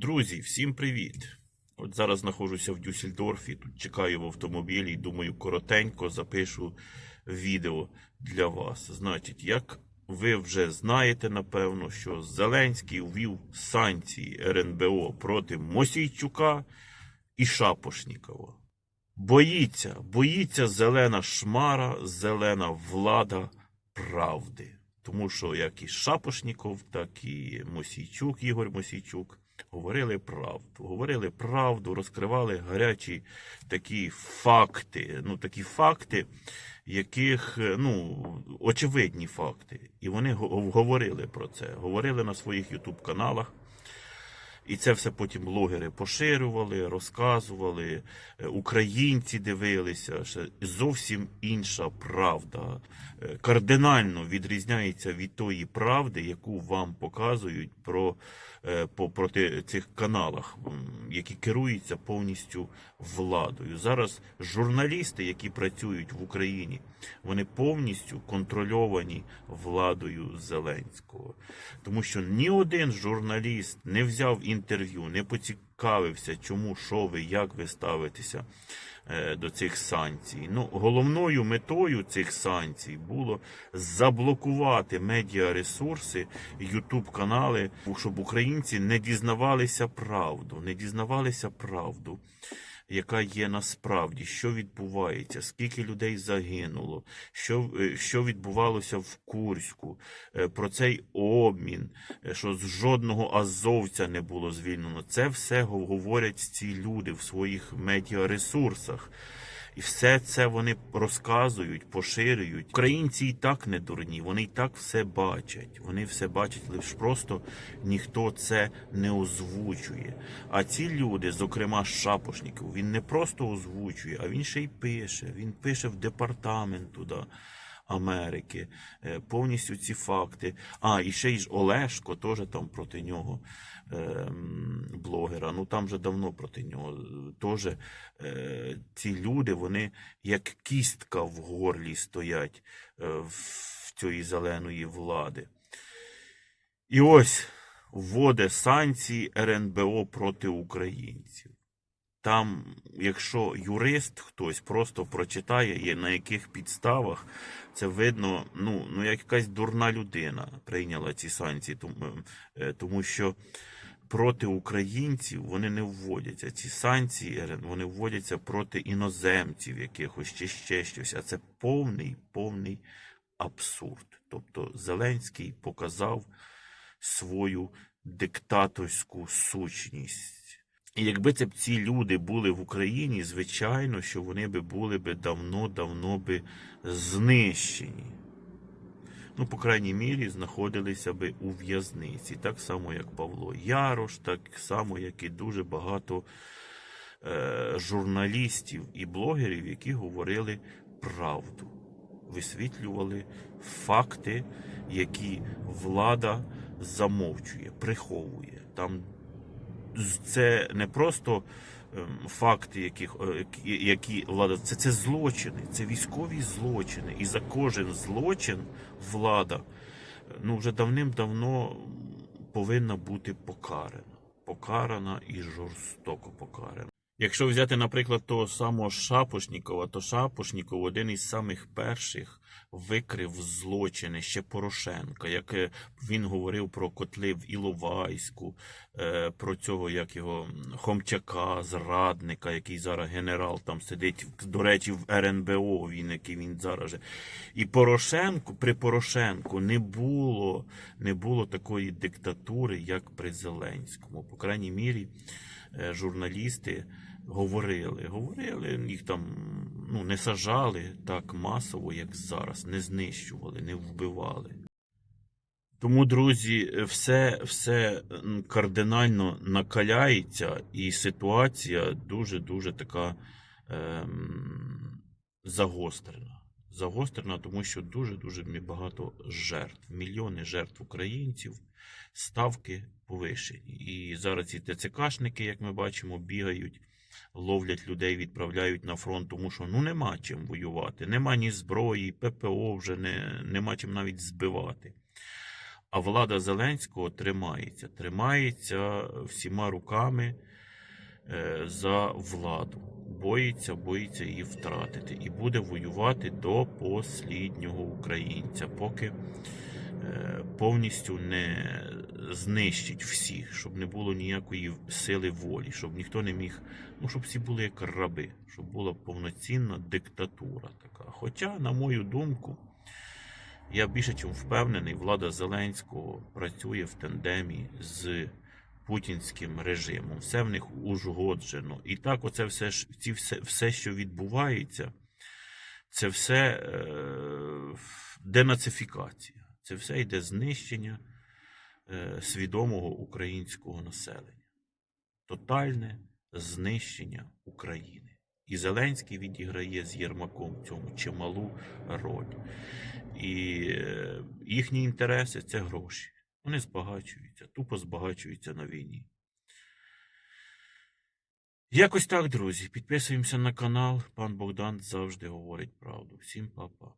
Друзі, всім привіт! От зараз знаходжуся в Дюссельдорфі, тут чекаю в автомобілі і думаю, коротенько запишу відео для вас. Значить, як ви вже знаєте, напевно, що Зеленський ввів санкції РНБО проти Мосійчука і Шапошнікова. Боїться, боїться зелена шмара, зелена влада правди. Тому що як і Шапошніков, так і Мосійчук, Ігор Мосійчук говорили правду. Говорили правду, розкривали гарячі такі факти. Ну, такі факти, яких, е, ну, очевидні факти. І вони говорили про це. Говорили на своїх ютуб-каналах. І це все потім блогери поширювали, розказували, е, українці дивилися. Ще зовсім інша правда. Е, Кардинально відрізняється від тої правди, яку вам показують про, е, по проти цих каналах, які керуються повністю владою. Зараз журналісти, які працюють в Україні, вони повністю контрольовані владою Зеленського. Тому що ні один журналіст не взяв інтерв'ю, не поцікавився, чому, що ви, як ви ставитеся е, до цих санкцій. Ну, головною метою цих санкцій було заблокувати медіаресурси, ютуб канали, щоб українці не дізнавалися правду, не дізнавалися правду яка є насправді, що відбувається, скільки людей загинуло, що, е, що відбувалося в Курську, е, про цей обмін, що з жодного азовця не було звільнено. Це все гов- говорять ці люди в своїх медіаресурсах. І все це вони розказують, поширюють. Українці і так не дурні, вони і так все бачать. Вони все бачать, лише просто ніхто це не озвучує. А ці люди, зокрема Шапошників, він не просто озвучує, а він ще й пише. Він пише в департамент туди. Америки, е, повністю ці факти. А, і ще й ж Олешко теж там проти нього ем, блогера. Ну там вже давно проти нього. Теж е, ці люди, вони як кістка в горлі стоять е, в цієї зеленої влади. І ось вводить санкції РНБО проти українців. Там, якщо юрист хтось просто прочитає, є на яких підставах, це видно, ну, ну якась дурна людина прийняла ці санкції, тому, е, тому що проти українців вони не вводяться. Ці санкції вони вводяться проти іноземців якихось чи ще щось. А це повний, повний абсурд. Тобто Зеленський показав свою диктаторську сущність. І якби це б ці люди були в Україні, звичайно, що вони би були би давно-давно би знищені. Ну, по крайній мірі, знаходилися би у в'язниці, так само, як Павло Ярош, так само, як і дуже багато е, журналістів і блогерів, які говорили правду, висвітлювали факти, які влада замовчує, приховує. Там це не просто ем, факти, яких, е, які- влада, це, це злочини, це військові злочини. І за кожен злочин влада ну, вже давним-давно повинна бути покарана. Покарана і жорстоко покарана. Якщо взяти, наприклад, того самого Шапошнікова, то Шапошніков один із самих перших викрив злочини ще Порошенка, як е, він говорив про котли в Іловайську, е, про цього, як його Хомчака, зрадника, який зараз генерал там сидить, до речі, в РНБО, він який він зараз. І Порошенку, при Порошенку не було, не було такої диктатури, як при Зеленському. По крайній мірі, е, журналісти говорили, говорили, їх там ну, не сажали так масово, як зараз, не знищували, не вбивали. Тому, друзі, все, все кардинально накаляється, і ситуація дуже-дуже така ем, загострена. Загострена, тому що дуже-дуже багато жертв, мільйони жертв українців, ставки повишені. І зараз ці ТЦКшники, як ми бачимо, бігають, ловлять людей, відправляють на фронт, тому що ну нема чим воювати, нема ні зброї, ППО вже не, нема чим навіть збивати. А влада Зеленського тримається, тримається всіма руками е, за владу. Боїться, боїться її втратити. І буде воювати до посліднього українця, поки повністю не знищить всіх, щоб не було ніякої сили волі, щоб ніхто не міг, ну щоб всі були як раби, щоб була повноцінна диктатура така. Хоча, на мою думку, я більше чим впевнений, влада Зеленського працює в тандемі з путінським режимом. Все в них узгоджено. І так, оце все, ці все, все, що відбувається, це все е, денацифікація. Це все йде знищення е, свідомого українського населення. Тотальне знищення України. І Зеленський відіграє з Єрмаком в цьому чималу роль. І е, їхні інтереси це гроші. Вони збагачуються, тупо збагачуються на війні. Якось так, друзі. Підписуємося на канал. Пан Богдан завжди говорить правду. Всім па-па.